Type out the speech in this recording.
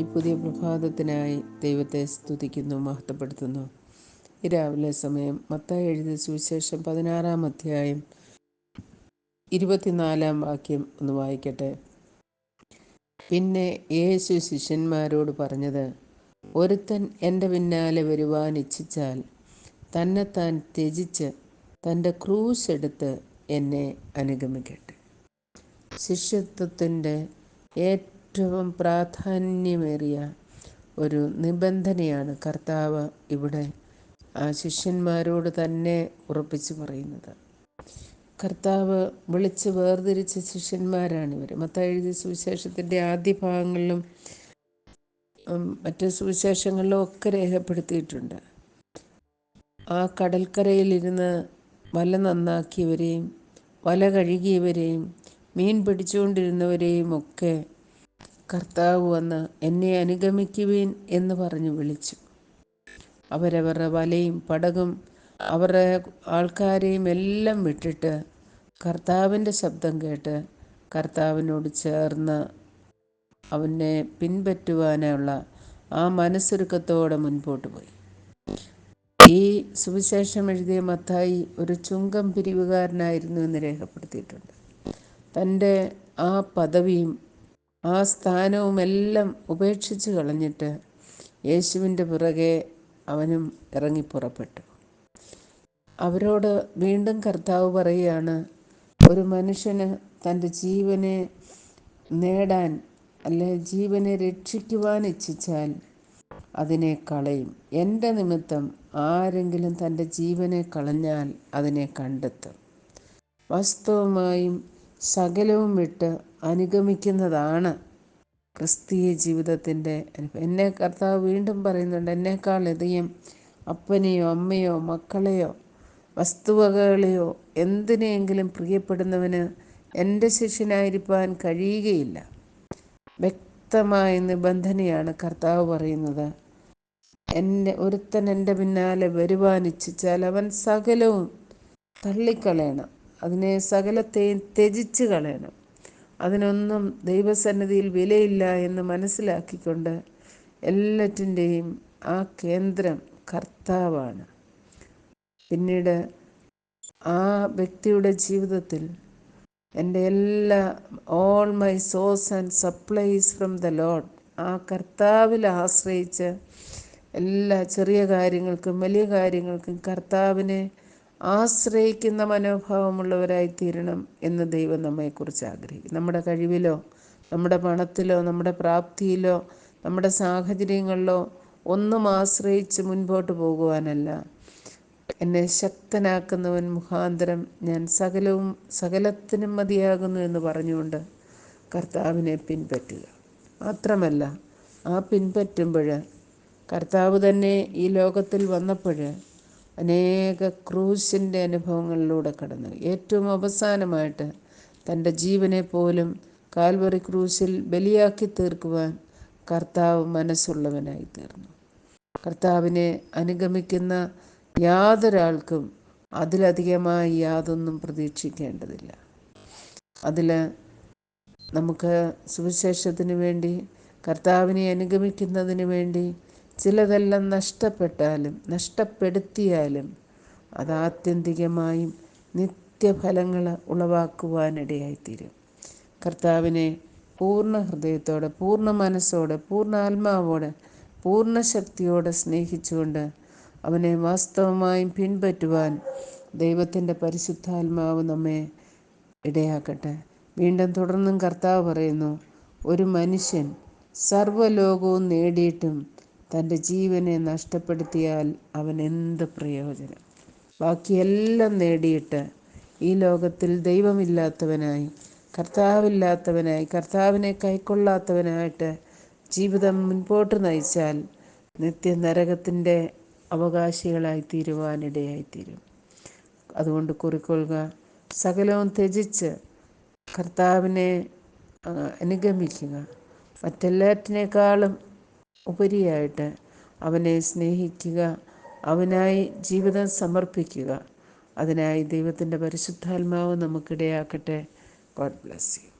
സുപ്രഭാതത്തിനായി ദൈവത്തെ സ്തുതിക്കുന്നു മഹത്വപ്പെടുത്തുന്നു. ഈ രാവിലെ സമയം മത്തായി എഴുതിയ സുവിശേഷം പതിനാറാം അധ്യായം ഇരുപത്തിനാലാം വാക്യം ഒന്ന് വായിക്കട്ടെ. പിന്നെ യേശു ശിഷ്യന്മാരോട് പറഞ്ഞത് ഒരുത്തൻ എന്റെ പിന്നാലെ വരുവാൻ ഇച്ഛിച്ചാൽ തന്നെത്താൻ ത്യജിച്ച് തന്റെ ക്രൂശ് എടുത്ത് എന്നെ അനുഗമിക്കട്ടെ. ശിഷ്യത്വത്തിന്റെ ഏറ്റവും പ്രാധാന്യമേറിയ ഒരു നിബന്ധനയാണ് കർത്താവ് ഇവിടെ ആ ശിഷ്യന്മാരോട് തന്നെ ഉറപ്പിച്ചു പറയുന്നത്. കർത്താവ് വിളിച്ച് വേർതിരിച്ച ശിഷ്യന്മാരാണ് ഇവർ മത്തായി എഴുതിയ സുവിശേഷത്തിന്റെ ആദ്യ ഭാഗങ്ങളിലും മറ്റ് സുവിശേഷങ്ങളിലും ഒക്കെ രേഖപ്പെടുത്തിയിട്ടുണ്ട്. ആ കടൽക്കരയിലിരുന്ന് വല നന്നാക്കിയവരെയും വല കഴുകിയവരെയും മീൻ പിടിച്ചുകൊണ്ടിരുന്നവരെയും ഒക്കെ കർത്താവ് വന്ന് എന്നെ അനുഗമിക്കുവീൻ എന്ന് പറഞ്ഞു വിളിച്ചു. അവരവരുടെ വലയും പടകും അവരുടെ ആൾക്കാരെയും എല്ലാം വിട്ടിട്ട് കർത്താവിന്റെ ശബ്ദം കേട്ട് കർത്താവിനോട് ചേർന്ന് അവനെ പിൻപറ്റുവാനുള്ള ആ മനസ്സൊരുക്കത്തോടെ മുൻപോട്ട് പോയി. ഈ സുവിശേഷം എഴുതിയ മത്തായി ഒരു ചുങ്കം പിരിവുകാരനായിരുന്നു എന്ന് രേഖപ്പെടുത്തിയിട്ടുണ്ട്. തന്റെ ആ പദവിയും ആ സ്ഥാനവും എല്ലാം ഉപേക്ഷിച്ച് കളഞ്ഞിട്ട് യേശുവിന്റെ പിറകെ അവനും ഇറങ്ങി പുറപ്പെട്ടു. അവരോട് വീണ്ടും കർത്താവ് പറയുകയാണ് ഒരു മനുഷ്യന് തന്റെ ജീവനെ നേടാൻ അല്ലെ ജീവനെ രക്ഷിക്കുവാൻ ഇച്ഛിച്ചാൽ അതിനെ കളയും. എന്റെ നിമിത്തം ആരെങ്കിലും തന്റെ ജീവനെ കളഞ്ഞാൽ അതിനെ കണ്ടെത്തും. വാസ്തവമായും സകലവും വിട്ട് അനുഗമിക്കുന്നതാണ് ക്രിസ്തീയ ജീവിതത്തിന്റെ എന്നെ കർത്താവ് വീണ്ടും പറയുന്നുണ്ട് എന്നേക്കാൾ അധികം അപ്പനെയോ അമ്മയോ മക്കളെയോ വസ്തുവകകളെയോ എന്തിനെയെങ്കിലും പ്രിയപ്പെടുന്നവന് എന്റെ ശിഷ്യനായിരിക്കാൻ കഴിയുകയില്ല. വ്യക്തമായ നിബന്ധനയാണ് കർത്താവ് പറയുന്നത്. എന്റെ ഒരുത്തൻ എന്റെ പിന്നാലെ വരുവാൻ ഇച്ഛിച്ചാൽ അവൻ സകലവും തള്ളിക്കളയണം. അതിനെ സകലത്തെയും ത്യജിച്ച് കളയണം. അതിനൊന്നും ദൈവസന്നിധിയിൽ വിലയില്ല എന്ന് മനസ്സിലാക്കിക്കൊണ്ട് എല്ലാറ്റിന്റെയും ആ കേന്ദ്രം കർത്താവാണ്. പിന്നീട് ആ വ്യക്തിയുടെ ജീവിതത്തിൽ എന്റെ എല്ലാ all my source and supplies from the lord ആ കർത്താവിൽ ആശ്രയിച്ച് എല്ലാ ചെറിയ കാര്യങ്ങൾക്കും വലിയ കാര്യങ്ങൾക്കും കർത്താവിനെ ആശ്രയിക്കുന്ന മനോഭാവമുള്ളവരായി തീരണം എന്ന് ദൈവം നമ്മെക്കുറിച്ച് ആഗ്രഹിക്കും നമ്മുടെ കഴിവിലോ നമ്മുടെ പണത്തിലോ നമ്മുടെ പ്രാപ്തിയിലോ നമ്മുടെ സാഹചര്യങ്ങളിലോ ഒന്നും ആശ്രയിച്ച് മുൻപോട്ട് പോകുവാനല്ല. എന്നെ ശക്തനാക്കുന്നവൻ മുഖാന്തരം ഞാൻ സകലവും സകലത്തിനും മതിയാകുന്നു എന്ന് പറഞ്ഞുകൊണ്ട് കർത്താവിനെ പിൻപറ്റുക. മാത്രമല്ല ആ പിൻപറ്റുമ്പോൾ കർത്താവ് തന്നെ ഈ ലോകത്തിൽ വന്നപ്പോൾ അനേക ക്രൂശിന്റെ അനുഭവങ്ങളിലൂടെ കടന്നു. ഏറ്റവും അവസാനമായിട്ട് തന്റെ ജീവനെ പോലും കാൽവറി ക്രൂശിൽ ബലിയാക്കി തീർക്കുവാൻ കർത്താവ് മനസ്സുള്ളവനായി തീർന്നു. കർത്താവിനെ അനുഗമിക്കുന്ന യാതൊരാൾക്കും അതിലധികമായി യാതൊന്നും പ്രതീക്ഷിക്കേണ്ടതില്ല. അതിൽ നമുക്ക് സുവിശേഷത്തിന് വേണ്ടി കർത്താവിനെ അനുഗമിക്കുന്നതിന് വേണ്ടി ചിലതെല്ലാം നഷ്ടപ്പെട്ടാലും നഷ്ടപ്പെടുത്തിയാലും അത് ആത്യന്തികമായും നിത്യഫലങ്ങൾ ഉളവാക്കുവാനിടയായിത്തീരും. കർത്താവിനെ പൂർണ ഹൃദയത്തോടെ പൂർണ മനസ്സോടെ പൂർണ ആത്മാവോടെ പൂർണ ശക്തിയോടെ സ്നേഹിച്ചുകൊണ്ട് അവനെ വാസ്തവമായും പിൻപറ്റുവാൻ ദൈവത്തിന്റെ പരിശുദ്ധാത്മാവ് നമ്മെ ഇടയാക്കട്ടെ. വീണ്ടും തുടർന്നും കർത്താവ് പറയുന്നു ഒരു മനുഷ്യൻ സർവലോകവും നേടിയിട്ടും തന്റെ ജീവനെ നഷ്ടപ്പെടുത്തിയാൽ അവൻ എന്ത് പ്രയോജനം? ബാക്കിയെല്ലാം നേടിയിട്ട് ഈ ലോകത്തിൽ ദൈവമില്ലാത്തവനായി കർത്താവില്ലാത്തവനായി കർത്താവിനെ കൈക്കൊള്ളാത്തവനായിട്ട് ജീവിതം മുൻപോട്ട് നയിച്ചാൽ നിത്യ നരകത്തിന്റെ അവകാശികളായി തീരുവാനിടയായിത്തീരും. അതുകൊണ്ട് കുറിക്കൊള്ളുക. സകലവും ത്യജിച്ച് കർത്താവിനെ അനുഗമിക്കുക. മറ്റെല്ലാറ്റിനേക്കാളും ഉപരിയായിട്ട് അവനെ സ്നേഹിക്കുക അവനായി ജീവിതം സമർപ്പിക്കുക. അതിനായി ദൈവത്തിന്റെ പരിശുദ്ധാത്മാവ് നമുക്കിടയാക്കട്ടെ. God bless you